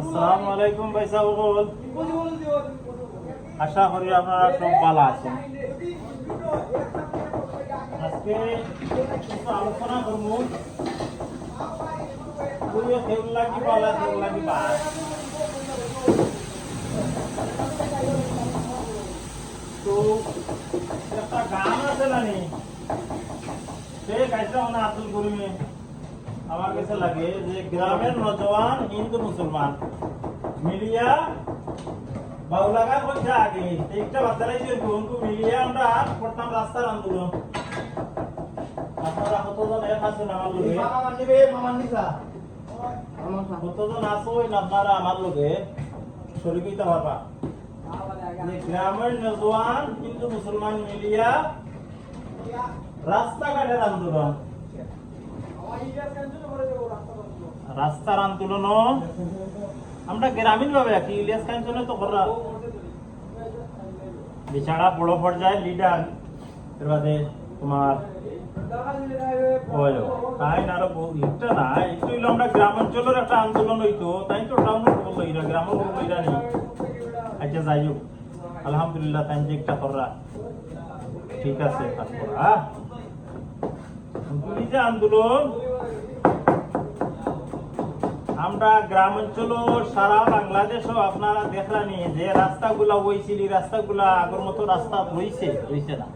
আসসালামু আলাইকুম ভাই সাহুল। আশা করি আপনারা সব ভালো আছেন। আজকে আলোচনা করব। পুরো লাগি পালা লাগি পা তো, একটা গান আছে জানি সে গাইটা মানে আব্দুল করিমে। আমার কাছে লাগে যে গ্রামের নজওয়ান হিন্দু মুসলমান। মিলিয়া বাউলা গান করছে আগে একটা বাচ্চারাই যে গুনকু মিলিয়ে আমরা করতাম রাস্তার আন্দোলন। আপনারা কতজন এক আছেন আমার লোকে কতজন আছেন আপনারা আমার লোকে শরীর পারবা? যে গ্রামের নজওয়ান হিন্দু মুসলমান মিলিয়া রাস্তাঘাটের আন্দোলন। রাস্তার আন্দোলন। আমরা গ্রামীণ ভাবে কি ইলিয়াস কাঞ্চনে তো করা। বিছাড়া বড় পর্যায়ে লিডার এর তোমার তাই না আরও এটা না, একটু হইল আমরা গ্রামাঞ্চলের একটা আন্দোলন হইতো, তাই তো টাউনের বলল এরা গ্রামের বলল এরা নেই। আচ্ছা যাই হোক, আলহামদুলিল্লাহ, তাই যে একটা করা। ঠিক আছে আহ। যে আন্দোলন। আমরা গ্রাম অঞ্চল সারা বাংলাদেশও আপনারা দেখলানি যে রাস্তাগুলা হয়েছিল এই রাস্তাগুলা আগের মতো রাস্তা হইছে হইছে না।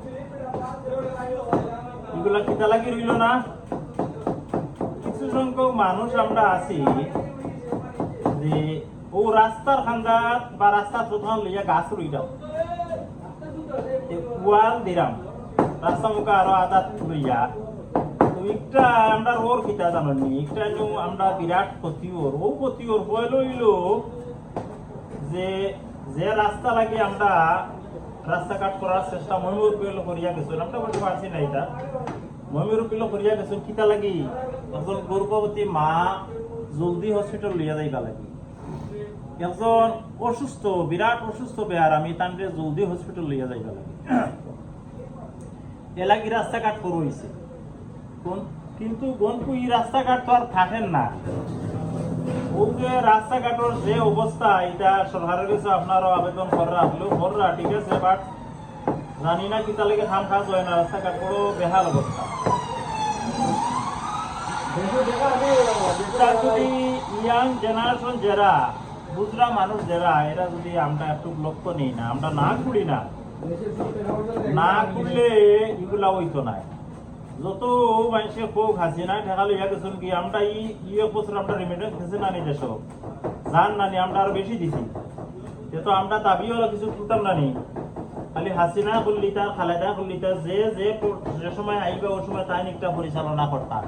এগুলা কিতা লাগি রইল না? কিছু সংখ্যক মানুষ আমরা আছি যে, ও রাস্তার খান্দাত বা রাস্তার প্রধান লইয়া গাছ রইলাম। কুয়াল দিলাম। রাস্তা মুখে আরও আদাত লইয়া তো একটা আমরা ওর কিতা জানি একটা নু আমরা বিরাট ক্ষতি ও ক্ষতি ওর লইল যে যে রাস্তা লাগে আমরা রাস্তাঘাট করার চেষ্টা ময়ূর পেল করিয়া গেছিল। আমরা বলতে পারছি না এটা। ময়ূর পেল করিয়া গেছিল কিতা লাগি? একজন গর্ভবতী মা জলদি হসপিটাল লইয়া যাইবা লাগি। একজন অসুস্থ, বিরাট অসুস্থ বেয়ার আমি তানরে জলদি হসপিটাল লইয়া যাইবা লাগে। এলাকি রাস্তাঘাট করো কোন- কিন্তু গনকু ই রাস্তাঘাট তো আর থাকেন না। ও যে রাস্তাঘাটের যে অবস্থা, এটা সরকারের কাছে আপনারও আবেদন করা হলেও কররা ঠিক আছে বাট জানি না কিতা লেগে খাম খাস হয় না, রাস্তাঘাট বড় বেহাল অবস্থা। যদি ইয়াং জেনারেশন যারা, বুজরা মানুষ যারা, এরা যদি আমরা একটু লক্ষ্য নিই না, আমরা না করি না না করলে এগুলা হইতো না। যত মানুষে খুব হাসিনা ঠেকা লইয়া গেছেন কি, আমরা ই এক বছর আমরা রেমিটেন্স দিছি না নিজে সব। জান নানি আমরা আরও বেশি দিছি। তো আমরা দাবি হলো কিছু টুটাম নানি খালি হাসিনা করলি তার খালেদা করলি তার যে যে যে সময় আইবে, ওই সময় তাই একটা পরিচালনা করতাম।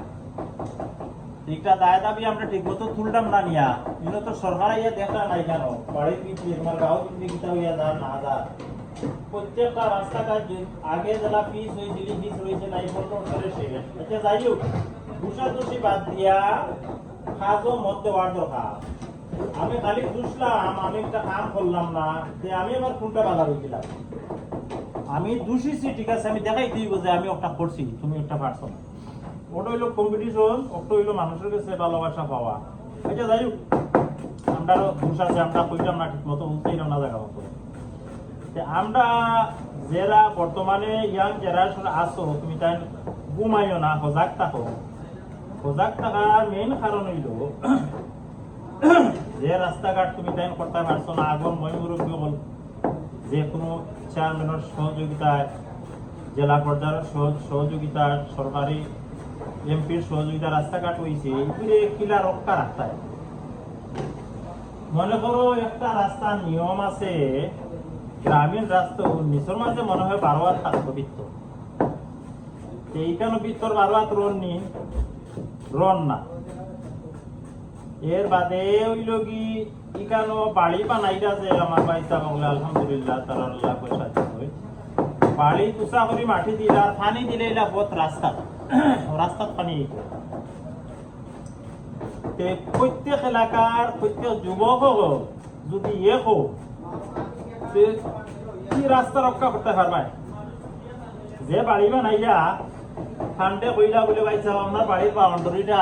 একটা দায় দাবি আমরা ঠিক মতো তুলতাম না নিয়া। কিন্তু তো সরকার ইয়া দেখা নাই কেন? বাড়ির পিছিয়ে তোমার গাঁও পিছিয়ে কিতা হইয়া যা না যা। প্রত্যেকটা রাস্তাঘাট আগে যারা পিস হয়েছিল পিস হয়েছে নাই করে শেষ আচ্ছা যাই হোক ঘুষাঘুষি বাদ দিয়া কাজও মত দেওয়ার দরকার আমি খালি ঘুষলাম আমি একটা কাম করলাম না যে আমি আমার কোনটা বাধা হয়েছিলাম আমি দূষিছি ঠিক আছে, আমি দেখাই দিব যে আমি একটা করছি, তুমি একটা পারছ না। ওটা হইল কম্পিটিশন ওটা হইল মানুষের কাছে ভালোবাসা পাওয়া। এটা যাই হোক, আমরা দোষ আছে, আমরা কইলাম না, ঠিক মতো বুঝতেইলাম না জায়গা মতো আমরা যারা বর্তমানে ইয়াং জেনারেশন আসো তুমি তাই ঘুমাইও না, সজাগ থাকো। সজাগ থাকার মেইন কারণ হইল, যে রাস্তাঘাট তুমি তাই করতে পারছ না আগর মই মুরব্বী হল, যে কোনো চেয়ারম্যানের সহযোগিতায় জেলা পর্যায়ের সহ- সহযোগিতায় সরকারি এমপির সহযোগিতা রাস্তাঘাট হয়েছে এগুলো কিলা রক্ষা রাস্তায় মনে করো একটা রাস্তার নিয়ম আছে গ্রামীণ রাস্তা নিচর মাঝে মনে হয় বারো হাত থাকতো বৃত্ত এইখানে বৃত্তর বারো হাত রন নি। এর বাদে হইল কি ইকানো বাড়ি বানাইটা যে আমার বাড়িটা বাংলা, আলহামদুলিল্লাহ, তার পয়সা দিবে বাড়ি তুষা করি, মাটি দিলে, পানি দিলে এটা বহুত রাস্তা। রাস্তাত পানি প্রত্যেক এলাকার প্রত্যেক যুবক যদি ইয়ে হোক কি রাস্তা রক্ষা করতে পারবে যে বাড়ি বানাইয়া ঠান্ডে কইলা বলে পাইছে আপনার বাড়ির বাউন্ডারিটা,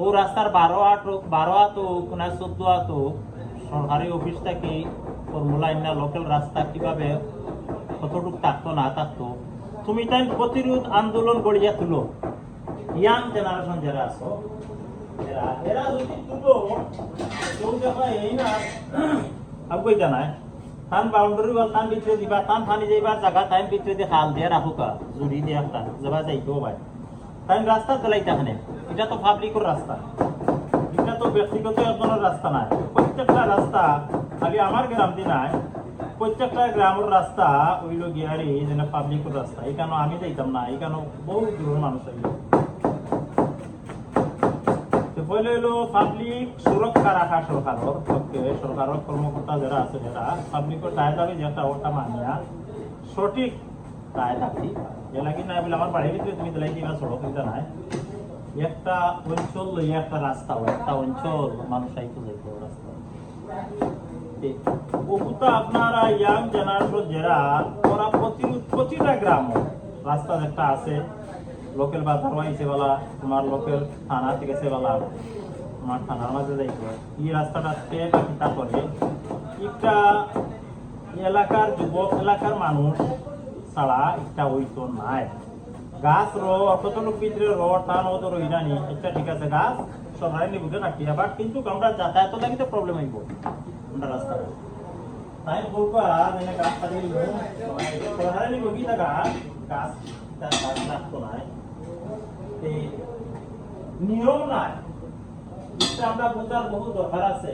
ও রাস্তার বারো আট, বারো হাত হোক না চোদ্দ হাত হোক সরকারি অফিস থেকে ফর্মুলা ইন্না লোকাল রাস্তা কীভাবে কতটুক থাকতো, না থাকতো? তুমি তাই প্রতিরোধ আন্দোলন গড়িয়া তুলো। ইয়াং জেনারেশন যারা আছো, এরা এরা যদি তুলো কেউ দেখা এই না আগুই জানায় তান বাউন্ডারি ওয়াল তান ভিতরে দিবা তান ফানি যাইবার জায়গা তাইন ভিতরে দিয়ে খাল দিয়ে রাখুকা জুড়ি দিয়ে একটা যাবা যাইতেও ভাই তাই রাস্তা চালাইতে হানে এটা তো পাবলিকের রাস্তা এটা তো ব্যক্তিগত একজনের রাস্তা নাই প্রত্যেকটা রাস্তা খালি আমার গ্রাম নাই প্রত্যেকটা গ্রামের রাস্তা হইল গিয়ারি যেন পাবলিকের রাস্তা এখানে আমি যাইতাম না এখানে বহু দূরের মানুষ আইল হইল পাবলিক সুরক্ষা রাখা সরকারের পক্ষে সরকারের কর্মকর্তা যারা আছে যারা পাবলিকের দায় দাবি যেটা ওটা মানিয়া সঠিক দায় দাবি যে লাগি নাই বলে আমার বাড়ির ভিতরে তুমি দিলাই দিবা সড়ক এটা নাই। একটা অঞ্চল লইয়া একটা রাস্তা একটা অঞ্চল মানুষ আইতে যাইতে রাস্তা বহুত আপনারা ইয়াং জেনারেশন যারা ওরা প্রতি প্রতিটা গ্রাম রাস্তা একটা আছে। লোকাল বাজার আইছে বলা তোমার লোকাল থানা থেকে সে বলা তোমার থানার মাঝে যাইতো এই রাস্তাটা কিতা করে একটা এলাকার যুবক, এলাকার মানুষ ছাড়া একটা হইতো নাই। গাছ র কতটুক ভিতরে র টান ও তো রইলানি এটা ঠিক আছে, গাছ সরকারি নিবুকে রাখি আবার কিন্তু আমরা যাতায়াত লাগিতে প্রবলেম হইব আমরা রাস্তা তাই বলবা মানে গাছ কাটি দিব সরকারি নিব গাছ গাছ রাখতো নাই। তে নিয়ম নাই। আমরা বোঝার বহু দরকার আছে।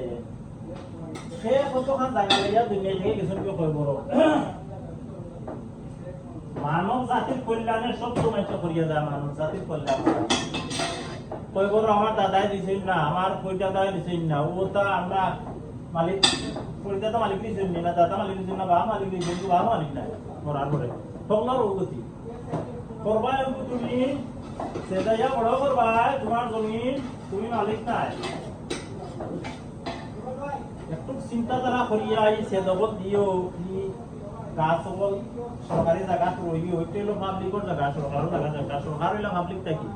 মানব জাতির কল্যাণে সব সময় করিয়া যায় মানব জাতির কল্যাণ। আমার দাদাই দিছেন না আমার কই দাদাই দিছেন না। ও তা আমরা মালিক দাদা মালিক দিছেন না দাদা মালিক দিছেন না, বা মালিক দিছেন বা মালিক নাই। মরার পরে সকলার উন্নতি করবা তুমি সেদাইয়া বড় করবা তোমার জমিন তুমি মালিক নাই। একটু চিন্তাধারা করিয়া এই দিও, কি সরকারি রই ওইটা হলো পাবলিকের জায়গা সরকারের জায়গা জায়গা, সরকার হইলে পাবলিক থাকি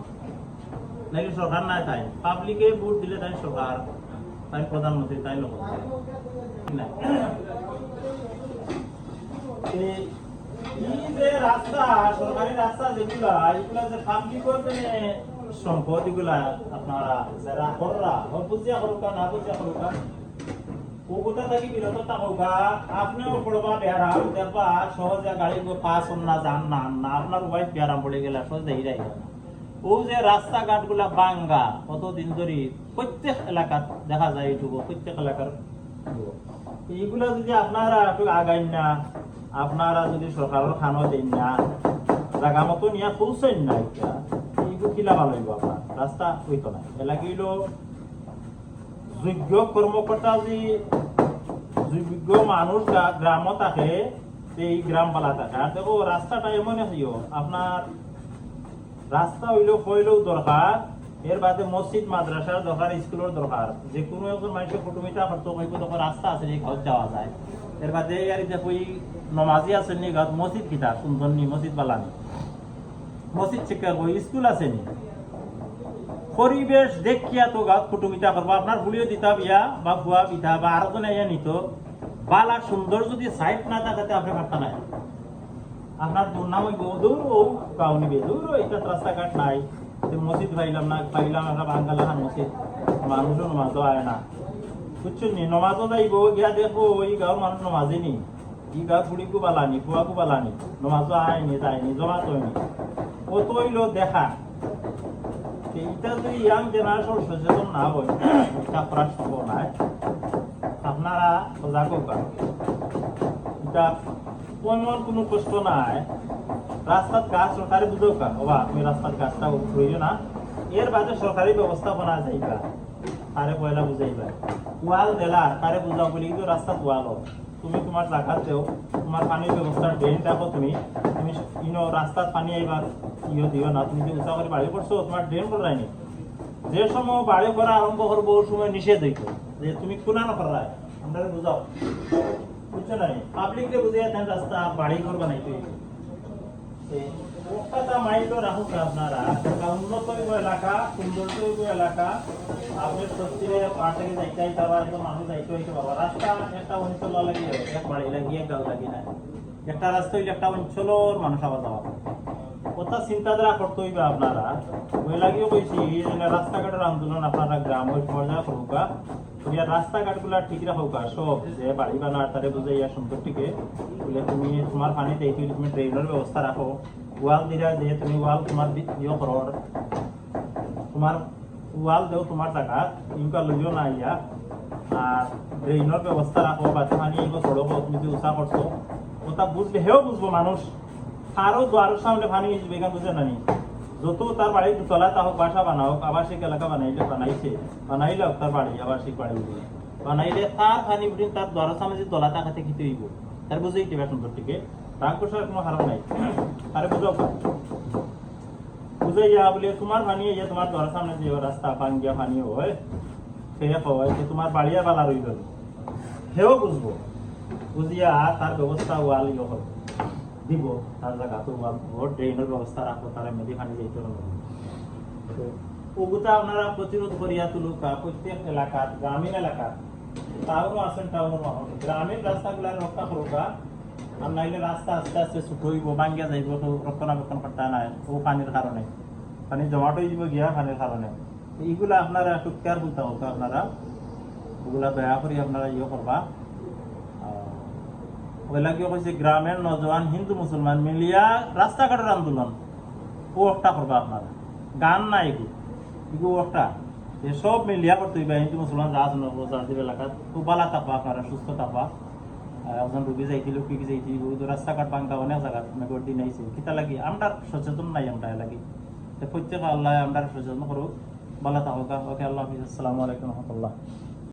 নাকি সরকার নাই তাই। পাবলিকে ভোট দিলে তাই সরকার, তাই প্রধানমন্ত্রী, তাই লোক। রাস্তা, সরকারি সহজে গাড়ি পাস না, যান না না আপনার ওয়াইফ বেহারাম পড়ে গেলে সহজে হিরাই ও যে রাস্তাঘাটগুলা বাঙ্গা কতদিন ধরে প্রত্যেক এলাকাত দেখা যায় এইটুকু প্রত্যেক এলাকার। এইগুলা যদি আপনারা একটু আগাইন না, আপনারা যদি সরকারের খানো দেন না, জাগা মতো নিয়ে পৌঁছেন না এটা এইগুলো কিলা ভালো হইব আপনার? রাস্তা হইতো না। হইল? যোগ্য কর্মকর্তা যদি যোগ্য মানুষ গা- গ্রামও থাকে এই গ্রাম পালা থাকে। আর দেখো, রাস্তাটা এমন হইও, আপনার রাস্তা হইলেও হইলেও দরকার এর বাদে মসজিদ মাদ্রাসার দরকার স্কুলের দরকার। যে কোনো একজন মানুষের কুটুমিটা খরচ হইব তখন রাস্তা আছে যে ঘর যাওয়া যায়। এর বাদে আর দেখো নমাজি আছে নি গাত মসজিদ কিতা? সুন্দর নি, মসজিদ বালানি মসজিদ শিক্ষা করব স্কুল আছে নি। পরিবেশ দেখিয়া তো গাত কুটুমিতা করব। আপনার ভুলিও দিতা বিয়া বা ভুয়া, বিধা বা আরও জনে ইয়া নিত। বালা সুন্দর যদি সাইট না থাকাতে আপনি পারতা নাই। আপনার দুর্নাম দূর ও গাও নিবে দূর ও এটা রাস্তাঘাট নাই। মসজিদ পাইলাম না, পাইলাম আমরা বাঙ্গালা মসজিদ। মানুষও নমাজও আয় না। বুঝছেন নি? নমাজও যাইব গিয়া দেখো ওই গাঁৱৰ মানুহ নমাজে নি। ই গাঁৱত বুঢ়ীকো বালানি বুঢ়াকো বালানি নমাজও আয়নি যায়নি জমা তৈনি ও তৈল দেখা? এইটা যদি ইয়াং জেনারেশন সচেতন না হয় এটা করার নাই। আপনারা সজাগ হোক এটা কোনো কষ্ট নাই। রাস্তাত গাছ সরকারি বুঝো কা বাবা, তুমি রাস্তার গাছটা রইও না। এর বাদে সরকারি ব্যবস্থাপনা যাইবা। তারে পয়লা বুঝাইবা। ওয়াল দেলা, তারে বুঝাও বলি কিন্তু রাস্তাত ওয়াল। তুমি তোমার জাগাত দেও, তোমার পানির ব্যবস্থা ড্রেন রাখো তুমি। তুমি ইনো রাস্তাত পানি আইবার ইয়ে দিও না। তুমি যে উঁচা করে বাড়ি করছ তোমার ড্রেন করায়নি যে সময় বাড়ি করা আরম্ভ করব, ওই সময় নিষেধ হইতো। যে তুমি খুনা না করায় আমরা বুঝাও। বুঝছ না পাবলিককে বুঝিয়ে রাস্তা বাড়ি করবা নাই তুই একটা মাইন্ড রাখুক আপনারা। উন্নত হইব এলাকা সৌন্দর্য হইব এলাকা। আপনি থেকে যাইতে একদম মানুষ যাইতে হইতে পারবা রাস্তা একটা অঞ্চল লাগিয়ে এক বাড়ি লাগিয়ে এক গাঁও না একটা রাস্তা হইলে একটা অঞ্চলের মানুষ আবার যাওয়া কথা চিন্তাধারা করতে হইবে আপনারা। ওই লাগিও কইছি রাস্তাঘাটের আন্দোলন আপনারা গ্রাম ওই পর্যায়ে করুকা ইয়া রাস্তাঘাটগুলা ঠিক রাখুকা সব যে বাড়ি বানা তারে বুঝাইয়া টিকে বলে তুমি তোমার পানি দেই তুমি ড্রেনের ব্যবস্থা রাখো ওয়াল দিরা যে তুমি ওয়াল তোমার দি- ইয়ে করো তোমার ওয়াল দেও তোমার জায়গা ইউকা লইও না ইয়া আর ড্রেনের ব্যবস্থা রাখো বাচ্চা পানি এগুলো সড়ক তুমি যে উষা করছ ওটা বুঝবে হেও বুঝব মানুষ আরও দ্বারের সামনে পানি এখানে বুঝে নানি যত তার বাড়ি দুতলা তা হোক, বাসা বানাও আবাসিক এলাকা বানাইলে বানাইছে। বানাইলে হোক তার বাড়ি, আবাসিক বাড়ি বানাইলে তার পানি উঠে তার সামনে যে তলা তাকাতে খেতে হইব। তার বুঝেই দিবে সুন্দর থেকে রাগ কোনো কারণ নাই। আরে বুঝো বুঝাইয়া বলে তোমার পানি ইয়ে তোমার দ্বারের সামনে যে রাস্তা পানি গিয়া পানি হয় সে হয় যে তোমার বাড়ি আর বালা রইল সেও বুঝব। বুঝিয়া তার ব্যবস্থা ওয়াল ইয়ে হবে। দিব, তার জায়গা তো ড্রেনের ব্যবস্থা রাখব তারা মেদি পানি যাইতে হবে ওগুতা আপনারা প্রতিরোধ করিয়া তুলুকা প্রত্যেক এলাকাত, গ্রামীণ এলাকাত টাউনও আছেন টাউনের গ্রামীণ রাস্তাগুলা রক্ষা করুকা আর নাইলে রাস্তা আস্তে আস্তে ছুট হইব, ভাঙ্গিয়া যাইব, তো রক্ষণাবেক্ষণ করতে নাই, ও পানির কারণে। পানি জমাট হয়ে যাব গিয়া পানির কারণে। এইগুলা আপনারা একটু কেয়ারফুল থাকুক আপনারা, ওগুলা দয়া করে আপনারা ইয়ে করবা। ওগুলা কি কইছে গ্রামের নজওয়ান হিন্দু মুসলমান মিলিয়া রাস্তাঘাটের আন্দোলন। ও একটা করবা আপনারা। গান না এগুলো এগুলো একটা সব মিলিয়া করতে হইবা হিন্দু মুসলমান যা আছে নবজাতির এলাকাত খুব ভালো থাকবা আপনারা, সুস্থ আর একজন রুগী যাইছিল কি যাইছিল বহুত রাস্তাঘাট ভাঙ্গা অনেক জায়গা মেঘর দিন আইছে। কিতা লাগি? আমরা সচেতন নাই আমরা লাগি। তো প্রত্যেক আল্লাহ আমরা সচেতন করুক। ভালো থাকুক ওকে, আল্লাহ হাফিজ। আসসালামু আলাইকুম রহমতুল্লাহ।